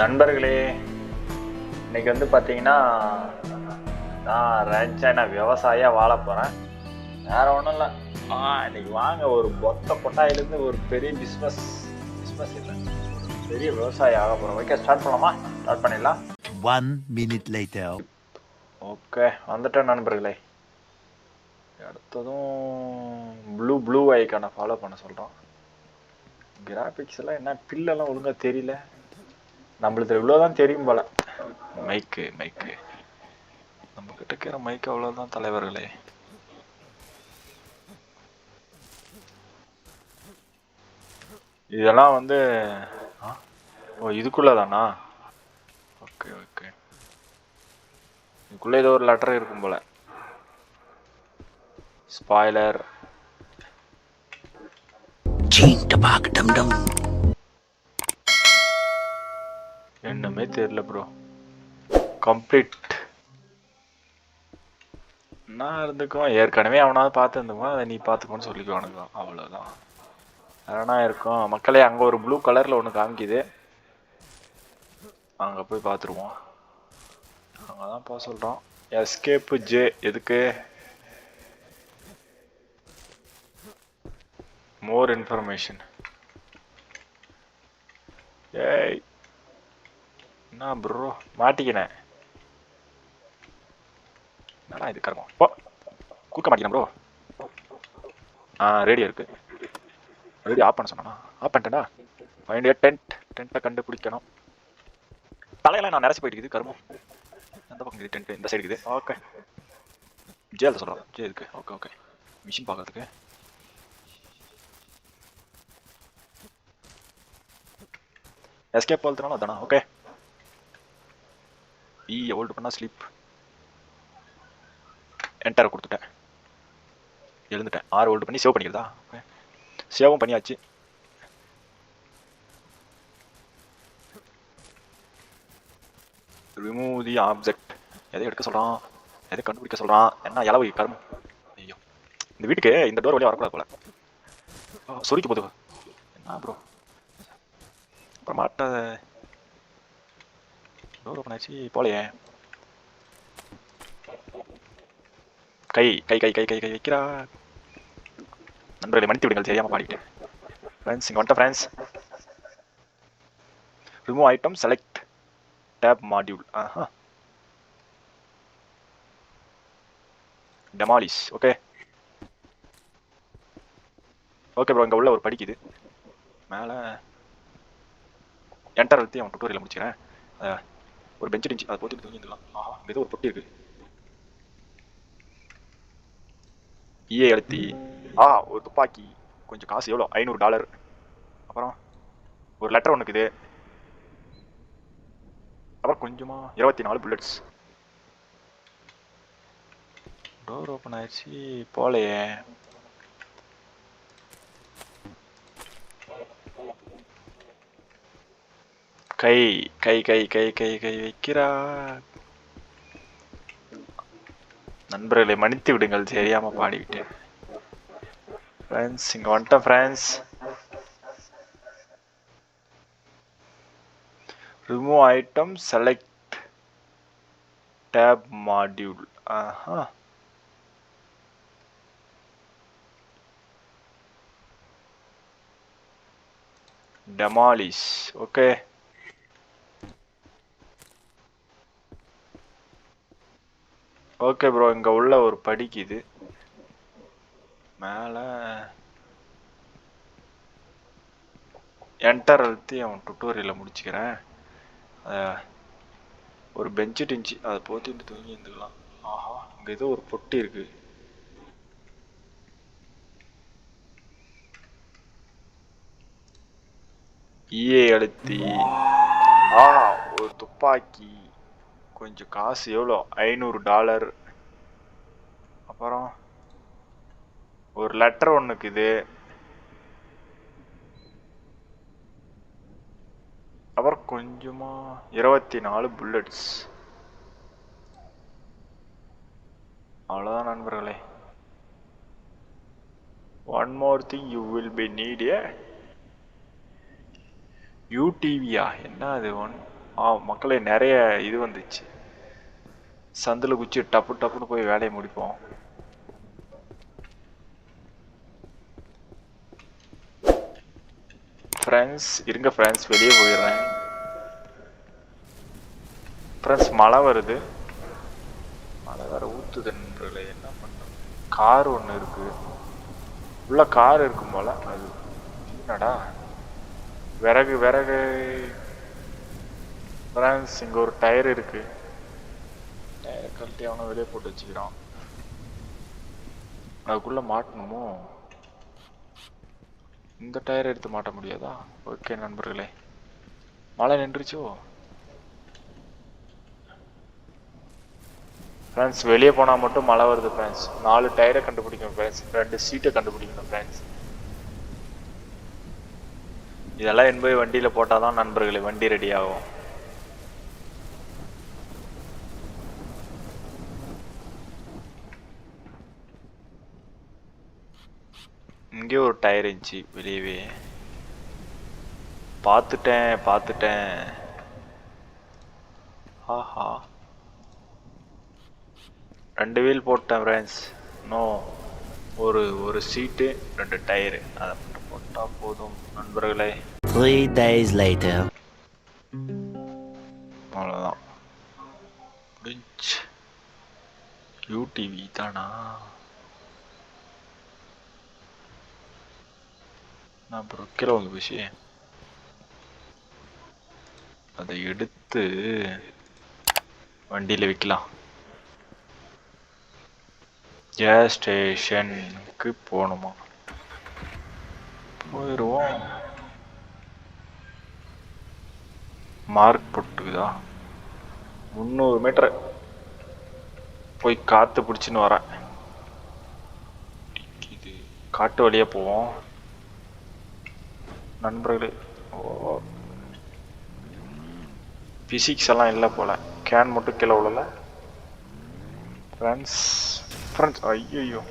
நண்பர்களே இன்னைக்கு வந்து பார்த்தீங்கன்னா நான் ரேஞ்சா நான் விவசாயியாக வாழ போகிறேன் வேற ஒன்றும் இல்லை. ஆ இன்னைக்கு வாங்க ஒரு மொத்த கொட்டாயிலேருந்து ஒரு பெரிய பிஸ்னஸ் பிஸ்னஸ் இல்லை. ஒரு பெரிய விவசாயி ஆக போகிறோம் ஓகே ஸ்டார்ட் பண்ணலாமா? ஸ்டார்ட் பண்ணிடலாம். One minute later. ஓகே வந்துட்டேன் நண்பர்களே. அடுத்ததும் ப்ளூ ப்ளூ ஐக்கானை ஃபாலோ பண்ண சொல்கிறோம் கிராஃபிக்ஸ் எல்லாம் என்ன பில்லெல்லாம் ஒழுங்கா தெரியல. நம்மளுக்கு இவ்வளோதான் தெரியும் போல. மைக்கு மைக்கு நம்ம கிட்ட இருக்கிற மைக்கு அவ்வளோதான் தலைவர்களே. இதெல்லாம் வந்து? ஓ இதுக்குள்ள தானா ஓகே ஓகே இதுக்குள்ள ஏதோ ஒரு லெட்டர் இருக்கும் போல. Spoiler Ching tabak dum dum. ஒன்றுமே தெரியல ப்ரோ கம்ப்ளீட் நான் இருந்துக்கும் ஏற்கனவே அவனாவது பார்த்துருந்துக்கும் அதை நீ பார்த்துக்கோன்னு சொல்லிக்குவானுக்கும் அவ்வளோதான் வேணா இருக்கும். மக்களே அங்கே ஒரு ப்ளூ கலரில் ஒன்று காமிக்குது. அங்கே போய் பார்த்துருவோம். அங்கே தான் போக சொல்கிறோம் எஸ்கேப்பு ஜே எதுக்கு? மோர் இன்ஃபர்மேஷன் ஏய். என்ன ப்ரோ மாட்டிக்கினேன் என்னடா இது கருமம் போ. குறுக்க மாட்டிக்கிறேன் ப்ரோ ஆ ரேடியோ இருக்கு. ரேடியோ ஆஃப் பண்ண சொன்னா ஆஃப் பண்ணிட்டேன்டா. ஃபைண்ட் டென்ட் டென்ட்டை கண்டுபிடிக்கணும். தலையெல்லாம் நான் நிறச்சி போயிட்டு இருக்குது கருமம் எந்த பக்கம் இருக்குது டென்ட் இந்த சைடு இருக்குது. ஓகே ஜே எழுத சொல்கிறோம் ஜே இருக்கு. ஓகே ஓகே மிஷின் பார்க்கறதுக்கு. எஸ்கேப் போல்துனாலும் அதானா? ஓகே இ ஹோல்டு பண்ணால் ஸ்லீப் என்டரை கொடுத்துட்டேன். எழுந்துட்டேன். ஆறு ஹோல்டு பண்ணி சேவ் பண்ணிக்கிறதா? ஓகே சேவும் பண்ணியாச்சு. ரிமூவ் தி ஆப்ஜெக்ட் எதை எடுக்க சொல்கிறான் எதை கண்டுபிடிக்க சொல்கிறான் என்ன இலவு கரும்? ஐயோ. இந்த வீட்டுக்கு இந்த டோர் வழியாக வரக்கூடாது போல. சுருக்கி சொரிக்க என்ன ப்ரோ அப்புறம் மாட்ட டோர் ஓப்பன் ஆச்சு போலையே கை கை கை கை கை கை வைக்கிறா நண்பர்களை மன்னித்து விடுங்கள் தெரியாம பாடிட்டேன் ஃப்ரெண்ட்ஸ் இங்கே வந்துட்ட friends remove item select tab module ஆஹா. டெமாலிஷ் ஓகே ஓகே ப்ரோ இங்கே உள்ள ஒரு படிக்குது. மேலே என்டர் அழுத்தி அவன் டுட்டோரியல் முடிச்சுக்கிறேன். ஒரு பெஞ்ச் இருந்துச்சு அதை போட்டு தூங்கிடலாம் ஆஹா ஏதோ ஒரு பொட்டி இருக்கு. ஈயை அழுத்தி ஆ ஒரு துப்பாக்கி கொஞ்சம் காசு எவ்வளோ? ஐநூறு டாலர் அப்புறம் ஒரு லெட்டர் ஒன்று இருக்குது. அப்புறம் கொஞ்சமா இருபத்தி நாலு புல்லட்ஸ் டோர் ஓப்பன் ஆயிடுச்சு போலையே கை கை கை கை கை கை வைக்கிறா நண்பர்களை மன்னித்து விடுங்கள் தெரியாம பாடிவிட்டேன். ஃப்ரெண்ட்ஸ் இங்க வந்துட்டேன் friends remove item select tab module ஆஹா டெமாலிஷ் ஓகே ஓகே ப்ரோ இங்க உள்ள ஒரு படிக்குது மேல என்டர் அழுத்தி அவன் டுட்டோரியலை முடிச்சுக்கிறேன். ஒரு பெஞ்சு டிஞ்சு அதை போத்திட்டு தூங்கி இருந்துக்கலாம். ஆஹா இங்க ஏதோ ஒரு பொட்டி இருக்கு. ஈயை அழுத்தி. ஆ ஒரு துப்பாக்கி. கொஞ்சம் காசு எவ்வளோ? ஐநூறு டாலர். அப்புறம் ஒரு லெட்டர் ஒன்றுக்கு இது. அப்புறம் கொஞ்சமாக இருபத்தி நாலு புல்லட்ஸ் அவ்வளோதான் நண்பர்களே one more thing you will be need a யூடிவியா என்ன அது ஒன் மக்களே நிறைய இது வந்துச்சு. சந்தில் குச்சி டப்பு டப்புன்னு போய் வேலையை முடிப்போம். ஃப்ரெண்ட்ஸ் இருங்க ஃப்ரெண்ட்ஸ் வெளியே போயிடுறேன். ஃப்ரெண்ட்ஸ் மழை வருது. மழை வேற ஊத்துதுன்றல என்ன பண்ணுறது கார் ஒன்று இருக்கு. உள்ள கார் இருக்கும் போல. அது என்னடா? விறகு விறகு. பிரான்ஸ் இங்கே ஒரு டயர் இருக்கு. டயரை கழட்டி அவனை வெளியே போட்டு வச்சுக்கிறான். அதுக்குள்ள மாட்டணுமோ? இந்த டயர் எடுத்து மாட்ட முடியாதா? ஓகே நண்பர்களே. மழை நின்றுச்சோ? ஃப்ரெண்ட்ஸ் வெளியே போனால் மட்டும் மழை வருது ஃப்ரெண்ட்ஸ் நாலு டயரை கண்டுபிடிக்கணும் ஃப்ரெண்ட்ஸ் ரெண்டு சீட்டை கண்டுபிடிக்கணும் ஃப்ரெண்ட்ஸ் இதெல்லாம் என்பது வண்டியில் போட்டால் தான் நண்பர்களே வண்டி ரெடி ஆகும். இங்கே ஒரு டயர் இருந்துச்சு வெளியவே. பார்த்துட்டேன் பார்த்துட்டேன். ஆஹா. ரெண்டு வீல் போட்டேன் ஃப்ரெண்ட்ஸ் இன்னும் ஒரு ஒரு சீட்டு ரெண்டு டயரு அதை மட்டும் போட்டால் போதும் நண்பர்களே. Three days later. அவ்வளோதான் முடிஞ்சு. யூடிவி தானா? நான் அப்புறம் கீழே வந்து போச்சு அதை எடுத்து வண்டியில் விற்கலாம் கேஸ் ஸ்டேஷனுக்கு போகணுமா? போயிடுவோம் மார்க் போட்டுக்குதா? முந்நூறு மீட்டர் போய் காற்று பிடிச்சின்னு வரேன். காட்டு வழியாக போவோம். நண்பர்களே. ஓ. ஃபிசிக்ஸ் எல்லாம் இல்லை போல. கேன் மட்டும் கீழே விழல. ஃப்ரெண்ட்ஸ் ஃப்ரெண்ட்ஸ் ஐயோ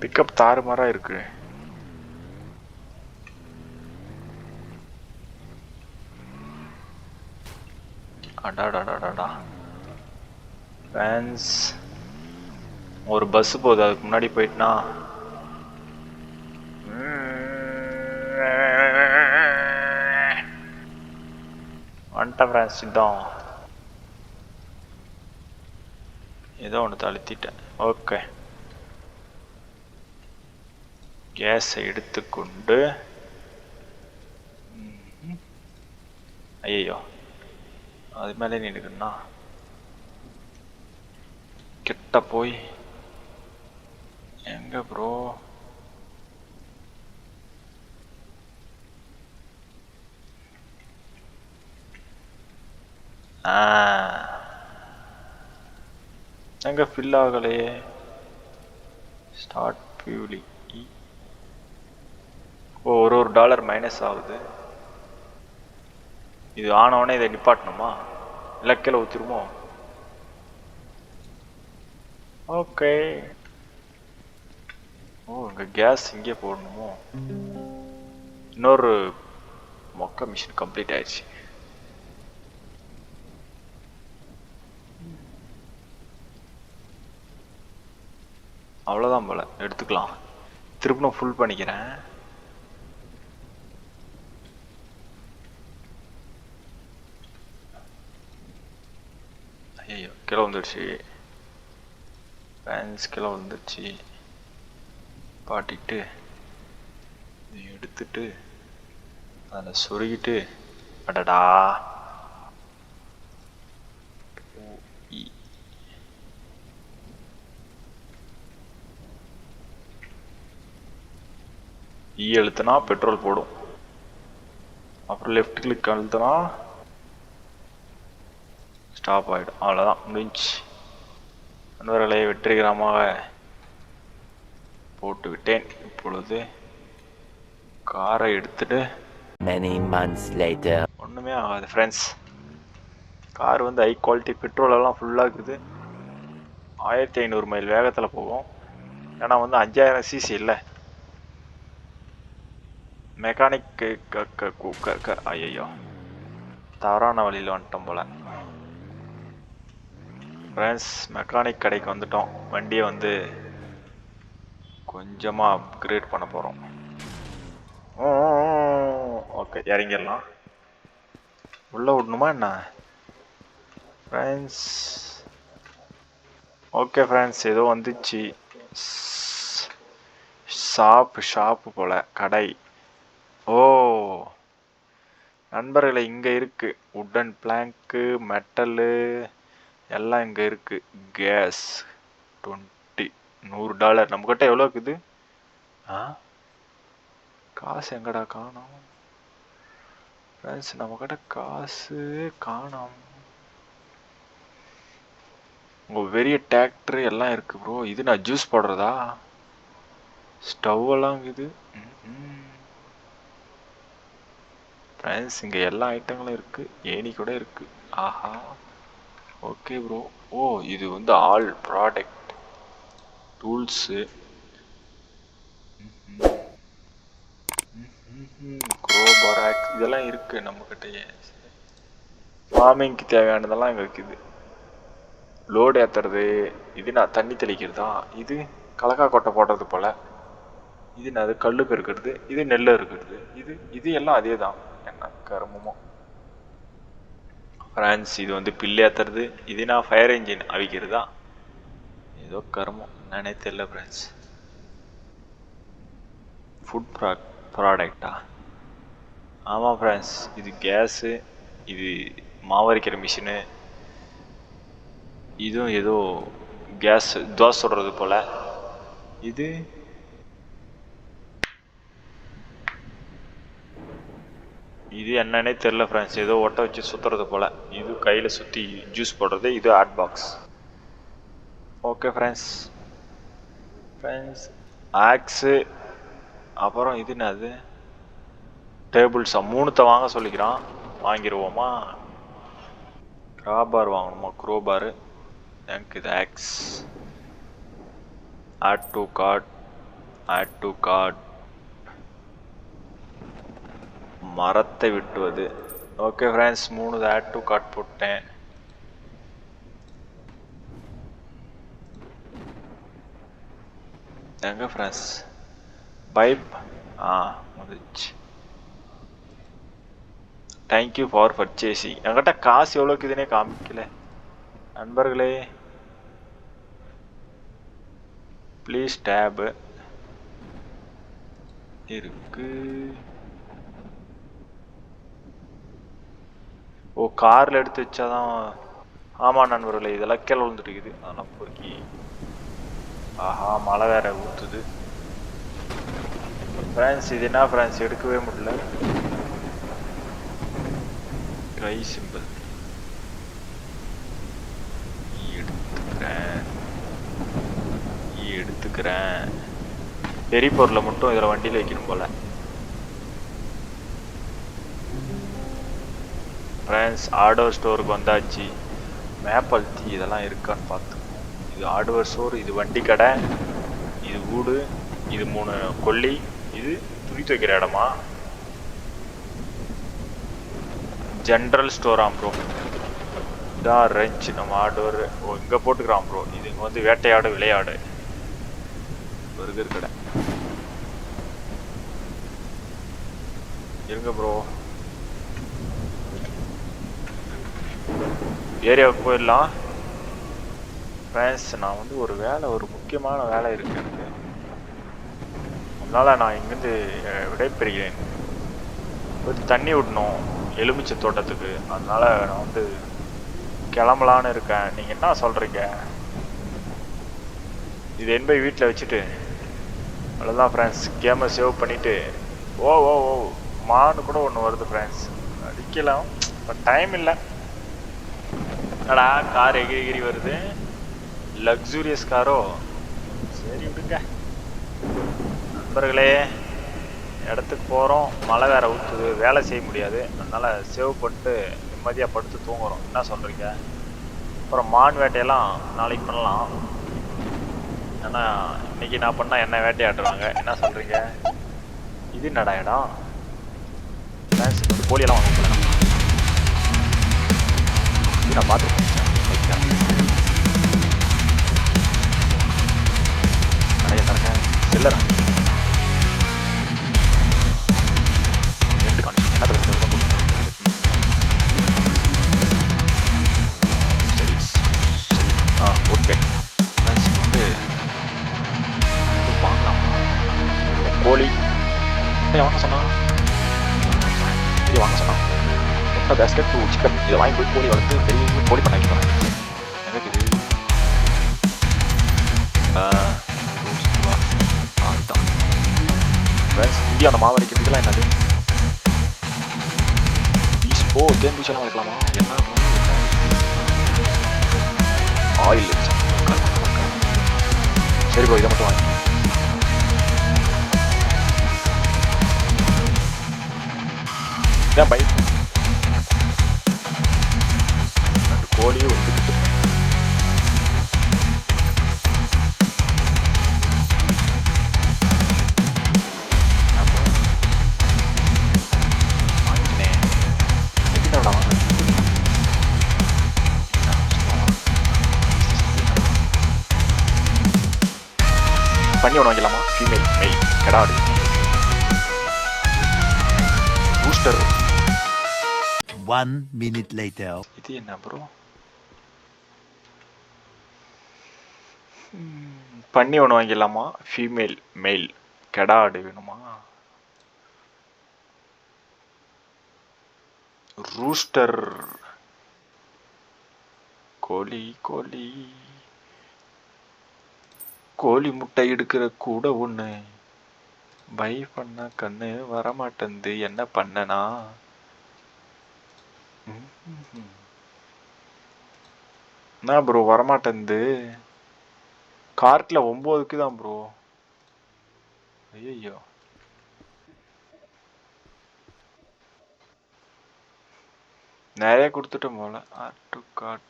பிக்கப் தாறுமாறாக இருக்கு. அடாடாடாடாடா ஃபேன்ஸ் ஒரு பஸ் போகுது. அதுக்கு முன்னாடி போயிட்டுனா. வந்துட்டேன் ஃப்ரெண்ட்ஸ் ஏதோ ஒன்று தழுத்திட்டேன். ஓகே கேஸை எடுத்துக்கொண்டு. ஐயோ அது மேலே நின்றுக்கண்ணா கிட்ட போய் எங்க ப்ரோ எங்க ஃபில் ஆகலையே ஸ்டார்ட் பியூலி ஓ ஒரு ஒரு டாலர் மைனஸ் ஆகுது. இது ஆனவொடனே இதை நிப்பாட்டணுமா? இல்லை ஊற்றிருமோ ஓகே ஓ இங்கே கேஸ் இங்கே போடணுமோ? இன்னொரு மொக்க மிஷின் கம்ப்ளீட் ஆயிடுச்சு. அவ்வளோதான் போல. எடுத்துக்கலாம். திருப்பினும் ஃபுல் பண்ணிக்கிறேன். ஐயோ கீழே வந்துடுச்சு ஃபேன்ஸ் கீழே வந்துடுச்சு நிப்பாட்டிட்டு இதை எடுத்துட்டு அதில் சொருகிட்டு அடடா. இ. எழுத்துனா அழுத்தினா பெட்ரோல் போடும். அப்புறம் லெஃப்ட் கிளிக் அழுத்தினா ஸ்டாப் ஆகிடும் அவ்வளோதான் முடிஞ்சு நண்பர்களே வெற்றிகரமாக போட்டு விட்டேன் இப்பொழுது காரை எடுத்துட்டு Many months later. ஒன்றுமே ஆகாது ஃப்ரெண்ட்ஸ் கார் வந்து ஹை குவாலிட்டி பெட்ரோல் எல்லாம் ஃபுல்லாக இருக்குது. ஆயிரத்தி ஐநூறு மைல் வேகத்தில் போகும். ஏன்னா வந்து அஞ்சாயிரம் சிசி இல்லை. மெக்கானிக் ஐயோ தவறான வழியில் வந்துட்டோம் போல. ஃப்ரெண்ட்ஸ் மெக்கானிக் கடைக்கு வந்துட்டோம். வண்டியை வந்து கொஞ்சமாக அப்கிரேட் பண்ண போகிறோம் ஓகே இறங்கிடலாம். உள்ளே விடணுமா என்ன? ஃப்ரெண்ட்ஸ் ஓகே ஃப்ரெண்ட்ஸ் ஏதோ வந்துச்சு. ஷாப்பு ஷாப்பு போல கடை. ஓ. நண்பர்களே இங்கே இருக்கு. உட்டன் பிளாங்க்கு மெட்டலு எல்லாம் இங்கே இருக்கு. கேஸ் டுவெண்ட்டி நூறு டாலர். நம்மக்கிட்ட எவ்வளோ இருக்குது? ஆ? காசு எங்கடா காணோம்? ஃப்ரெண்ட்ஸ் நம்மக்கிட்ட காசு காணோம். உங்கள் பெரிய டிராக்டர் எல்லாம் இருக்கு ப்ரோ இது நான் ஜூஸ் போடுறதா? ஸ்டவ் எல்லாம் இருக்குது. ஃப்ரெண்ட்ஸ் இங்கே எல்லா ஐட்டங்களும் இருக்கு. ஏணி கூட இருக்கு. ஆஹா. ஓகே ப்ரோ ஓ இது வந்து ஆல் ப்ராடக்ட் டூல்ஸு குரோபராக் இதெல்லாம் இருக்கு நம்மக்கிட்டயே ஃபார்மிங்க்கு தேவையானதெல்லாம் இங்கே இருக்குது. லோடு ஏற்றுறது இது நான் தண்ணி தெளிக்கிறதா? இது கலக்கா கொட்டை போடுறது போல். இது நான் அது கல்லுக்கு பெருக்கிறது இது நெல் இருக்கிறது. இது இது எல்லாம் அதே தான் என்ன கருமமோ. ஃப்ரான்ஸ் இது வந்து பில்லு ஏற்றுறது இது நான் ஃபயர் இன்ஜின் அவிக்கிறதா? ஏதோ கருமம் என்னன்னே தெரியல ஃப்ரெண்ட்ஸ் ஃபுட் ப்ரா ப்ராடக்டா ஆமாம் ஃப்ரெண்ட்ஸ் இது கேஸு இது மாவரிக்கிற மிஷினு இதுவும் ஏதோ கேஸ் தோசை சுடுறது போல். இது? இது என்னன்னே தெரில ஃப்ரெண்ட்ஸ் ஏதோ ஒட்ட வச்சு சுற்றுறது போல். இது கையில் சுற்றி ஜூஸ் போடுறது இது hot box okay friends friends axe அப்புறம் இது என்னது? டேபிள்ஸா மூணுத்தை வாங்க சொல்லிக்கிறான். வாங்கிடுவோமா கிராபார் வாங்கணுமா? குரோபாரு எனக்கு இது axe add to cart add to cart மரத்தை விட்டுவது. ஓகே ஃப்ரெண்ட்ஸ் மூணு ஆட் டு கார்ட் போட்டேன். எங்க ஃப்ரெண்ட்ஸ் பைப் ஆ வந்துச்சு தேங்க்யூ ஃபார் பர்ச்சேசிங் என்கிட்ட காசு எவ்வளோ இருக்குதுன்னே காமிக்கல நண்பர்களே ப்ளீஸ் டேபு இருக்கு ஓ காரில் எடுத்து வச்சாதான் ஆமாம் நண்பர்களே இதெல்லாம் கீழே விழுந்துட்டு இருக்குது அதெல்லாம் பொறுக்கி ஆஹா மழை வேற ஊற்றுது ஃப்ரான்ஸ் இது என்ன ஃப்ரான்ஸ்? எடுக்கவே முடியல. ட்ரை சிம்பிள் எடுத்துக்கிறேன். எடுத்துக்கிறேன். பெரிய பொருளை மட்டும் இதில் வண்டியில் வைக்கணும் போல. ஃப்ரெண்ட்ஸ் ஹார்ட்வேர் ஸ்டோருக்கு வந்தாச்சு. மேப்பல் டீ இதெல்லாம் இருக்கான்னு பார்த்துக்கோம் இது ஹார்ட்வேர் ஸ்டோர் இது வண்டி கடை இது வீடு இது மூணு கொல்லி இது துணி துவைக்கிற இடமா? ஜென்ரல் ஸ்டோராம் ப்ரோ இதான் ரெஞ்ச் நம்ம ஹார்ட்வேர் ஓ இங்கே போட்டுக்கிறான் ப்ரோ இது இங்கே வந்து வேட்டையாடு விளையாடு. பர்கர் கடை. இருங்க ப்ரோ ஏரியாவுக்கு போயிடலாம். ஃப்ரெண்ட்ஸ் நான் வந்து ஒரு வேலை ஒரு முக்கியமான வேலை இருக்கு எனக்கு. அதனால் நான் இங்கேருந்து விடைபெறுகிறேன். கொஞ்சம் தண்ணி விடணும் எலுமிச்சை தோட்டத்துக்கு. அதனால நான் வந்து கிளம்பலான்னு இருக்கேன். நீங்கள் என்ன சொல்கிறீங்க இது போய் வீட்டில் வச்சுட்டு அவ்வளோதான் ஃப்ரெண்ட்ஸ் கேமை சேவ் பண்ணிவிட்டு ஓ ஓ ஓ மானு கூட ஒன்று வருது ஃப்ரெண்ட்ஸ் அடிக்கலாம் இப்போ டைம் இல்லை. என்னடா கார் எகிரி எகிரி வருது. லக்ஸூரியஸ் காரோ சரி விடுங்க. நண்பர்களே இடத்துக்கு போகிறோம் மழை வேற ஊற்றுது வேலை செய்ய முடியாது. அதனால் சேவ் பண்ணிட்டு நிம்மதியாக படுத்து தூங்குறோம். என்ன சொல்கிறீங்க அப்புறம் மான் வேட்டையெல்லாம் நாளைக்கு பண்ணலாம். ஏன்னா இன்னைக்கு நான் பண்ணால் என்ன வேட்டையாடுறாங்க. என்ன சொல்கிறீங்க இது என்னடா இடம்? ஃப்ரெண்ட்ஸ் கோழியெல்லாம் வாங்க நான் பார்த்துருக்கேன். வந்து இது வாங்கலாம் கோழி வாங்க சொன்னா வாங்க சொன்னா பேஸ்கெட் டூ சிக்கன் இதை வாங்கி போய் கோழி வளர்த்து பெரிய கோழி பண்ண இப்படி இந்தியா அந்த மாவு அரைக்கிறது இதெல்லாம் என்னது ஓ தேன் பீஸ் வைக்கலாமா என்ன? ஆயில் சரி ப்ரோ இதை மட்டும் வாங்கி இதான் பைக் கோழியும் பண்ணி ஒன்று வாங்கிடலாமா? ஃபீமேல் மெயில் கெடாடு பூஸ்டர் One minute later. இது என்ன ப்ரோ பண்ணி ஒன்று வாங்கிடலாமா? ஃபீமேல் மெயில் கெடா ஆடு வேணுமா? ரூஸ்டர் கோழி கோழி. கோழி முட்டை எடுக்கிற கூட ஒன்று பை பண்ண கண்ணு வரமாட்டேந்து என்ன பண்ணனா? என்ன ப்ரோ வரமாட்டேந்து கார்ட்ல ஒம்போதுக்கு தான் ப்ரோ ஐயோ நிறைய கொடுத்துட்டோம் போல. ஆட்டு காட்டு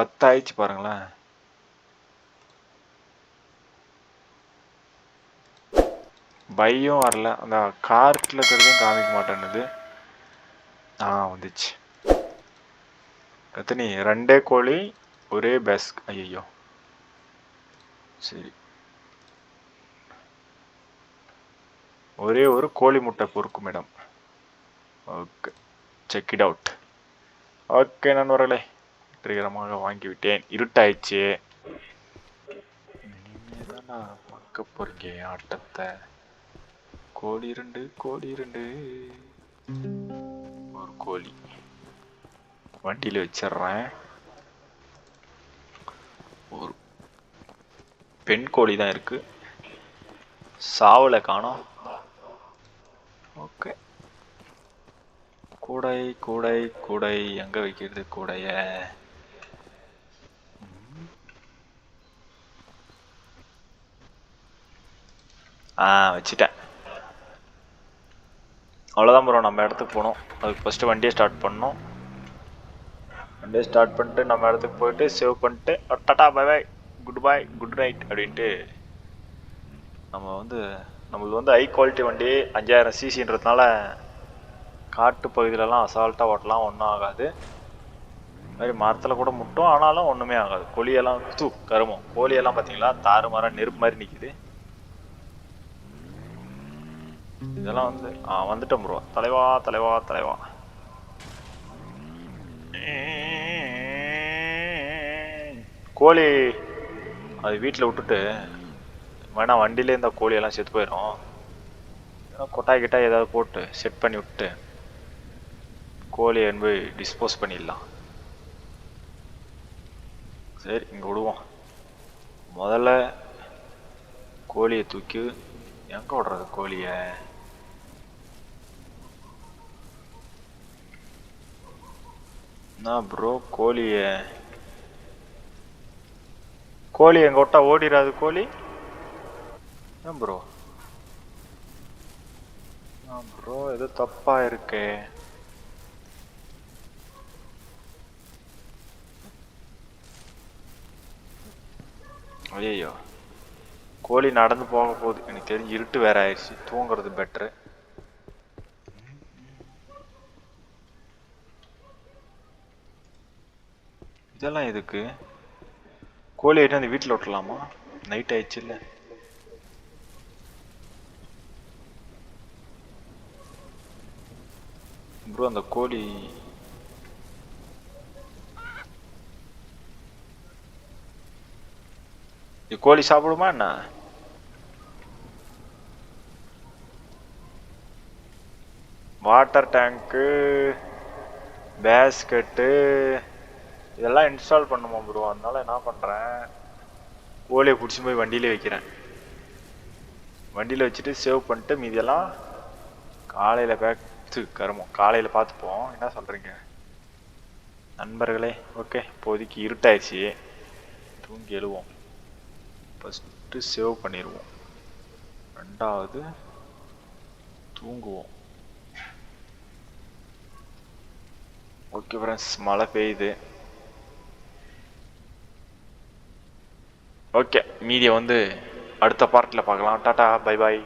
பத்தாயிடுச்சு பாருங்களேன். பையும் வரல. அந்த கார்ட்டில் இருக்கிறதையும் காமிக்க மாட்டேன்னுது. ஆ வந்துச்சு. எத்தனி ரெண்டே கோழி ஒரே பெஸ்க் ஐயோ சரி. ஒரே ஒரு கோழி முட்டை பொறுக்கும் இடம். Okay. Check it out okay நண்பர்களே. வெற்றிகரமாக வாங்கிவிட்டேன். இருட்டாயிடுச்சு. இனிமேதான் நான் பார்க்க போறீங்க ஆட்டத்தை. கோழி இரண்டு கோழி இரண்டு. ஒரு கோழி. வண்டியில் வச்சிடுறேன் ஒரு பெண் கோழி தான் இருக்கு. சாவலை காணோம். ஓகே. கூடை கூடை கூடை. எங்க வைக்கிறது கூடைய? ஆ வச்சுட்டேன். அவ்வளோதான் ப்ரோ நம்ம இடத்துக்கு போகணும். அதுக்கு ஃபஸ்ட்டு வண்டியை ஸ்டார்ட் பண்ணோம் வண்டியை ஸ்டார்ட் பண்ணிட்டு நம்ம இடத்துக்கு போயிட்டு சேவ் பண்ணிட்டு tata bye bye good bye good night அப்படின்ட்டு நம்ம வந்து நம்மளுக்கு வந்து ஹை குவாலிட்டி வண்டி அஞ்சாயிரம் சிசின்றதுனால காட்டு பகுதியிலலாம் அசால்ட்டாக ஓட்டலாம் ஒன்றும் ஆகாது. இது மாதிரி மரத்தில் கூட முட்டும் ஆனாலும் ஒன்றுமே ஆகாது. கோழியெல்லாம் தூ கருமம். கோழியெல்லாம் பார்த்தீங்களா தாறு மரம் நெருப்பு மாதிரி நிற்கிது இதெல்லாம் வந்து ஆ வந்துட்டோம் ப்ரோ தலைவா தலைவா தலைவா. கோழி அது வீட்டில் விட்டுட்டு வேணா வண்டியிலே இந்த கோழியெல்லாம் செத்து போயிடும் ஏன்னா கொட்டாய் கிட்டாய் ஏதாவது போட்டு செட் பண்ணி விட்டு கோழியை போய் டிஸ்போஸ் பண்ணிடலாம். சரி இங்கே விடுவோம். முதல்ல கோழியை தூக்கி எங்கே விடுறது கோழியை? என்ன ப்ரோ கோழியை? கோழி எங்க விட்டா ஓடிடாது கோழி? ஏன் ப்ரோ ப்ரோ ஏதோ தப்பா இருக்கே. ஐயோ கோழி நடந்து போக போகுது. எனக்கு தெரிஞ்சு இருட்டு வேற ஆயிடுச்சு. தூங்குறது பெட்ரு இதெல்லாம் எதுக்கு? கோழி ஐட்டம் அந்த வீட்டில் விட்டுலாமா நைட் ஆயிடுச்சு இல்லை. ப்ரோ அந்த கோழி. இது கோழி சாப்பிடுமா என்ன? வாட்டர் டேங்க்கு பேஸ்கெட்டு இதெல்லாம் இன்ஸ்டால் பண்ணுமா ப்ரோ அதனால என்ன பண்ணுறேன் கோழியை பிடிச்சி போய் வண்டியிலே வைக்கிறேன். வண்டியில் வச்சுட்டு சேவ் பண்ணிட்டு மீதியெல்லாம் காலையில் பார்த்து கருமம். காலையில் பார்த்துப்போம். என்ன சொல்கிறீங்க நண்பர்களே ஓகே இப்போதைக்கு இருட்டாயிடுச்சு. தூங்கி எழுவோம். ஃபஸ்ட்டு சேவ் பண்ணிடுவோம். ரெண்டாவது தூங்குவோம். ஓகே ஃப்ரெண்ட்ஸ் மழை பெய்யுது. ஓகே மீதியை வந்து அடுத்த பார்ட்டில் பார்க்கலாம். Tata bye bye